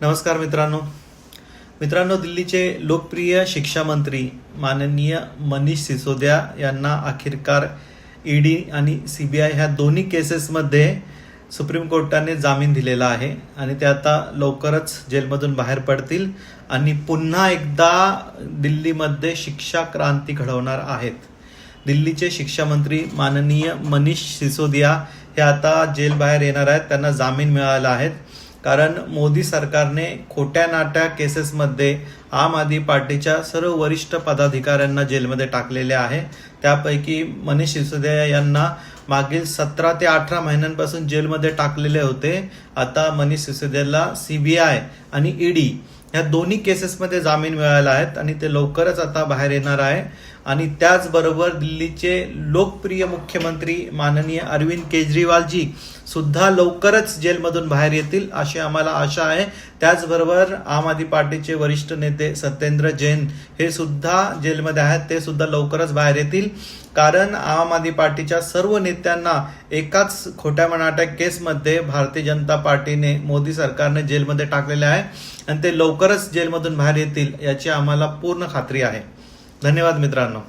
नमस्कार मित्रांनो. मित्रांनो दिल्लीचे लोकप्रिय शिक्षा मंत्री माननीय मनीष सिसोदिया यांना अखेरकार ईडी आणि सी बी आय ह्या दोन्ही केसेसमध्ये सुप्रीम कोर्टाने जामीन दिलेला आहे आणि ते आता लवकरच जेलमधून बाहेर पडतील आणि पुन्हा एकदा दिल्लीमध्ये शिक्षा क्रांती घडवणार आहेत. दिल्लीचे शिक्षा मंत्री माननीय मनीष सिसोदिया हे आता जेल बाहेर येणार आहेत त्यांना जामीन मिळाला आहेत कारण मोदी सरकारने खोट्या नाट्या केसेसमध्ये आम आदमी पार्टीच्या सर्व वरिष्ठ पदाधिकाऱ्यांना जेलमध्ये टाकलेले आहे. त्यापैकी मनीष सिसोदिया यांना मागील सतरा ते अठरा महिन्यांपासून जेलमध्ये टाकलेले होते. आता मनीष सिसोदियाला सीबीआय आणि ईडी ह्या दोन्ही केसेसमध्ये जामीन मिळाला आहेत आणि ते लवकरच आता बाहेर येणार आहे. आणि त्याचबरोबर दिल्लीचे लोकप्रिय मुख्यमंत्री माननीय अरविंद केजरीवालजी सुद्धा लवकरच जेलमधून बाहेर येतील अशी आम्हाला आशा आहे. त्याचबरोबर आम आदमी पार्टीचे वरिष्ठ नेते सत्येंद्र जैन हे सुद्धा जेलमध्ये आहेत. ते सुद्धा लवकरच बाहेर येतील. कारण आम आदमी पार्टीच्या सर्व नेत्यांना एकाच खोट्या मनाट्या केसमध्ये भारतीय जनता पार्टीने मोदी सरकारने जेलमध्ये टाकलेले आहे. आणि ते लवकरच जेलमधून बाहेर येतील याची आम्हाला पूर्ण खात्री आहे. धन्यवाद मित्रांनो.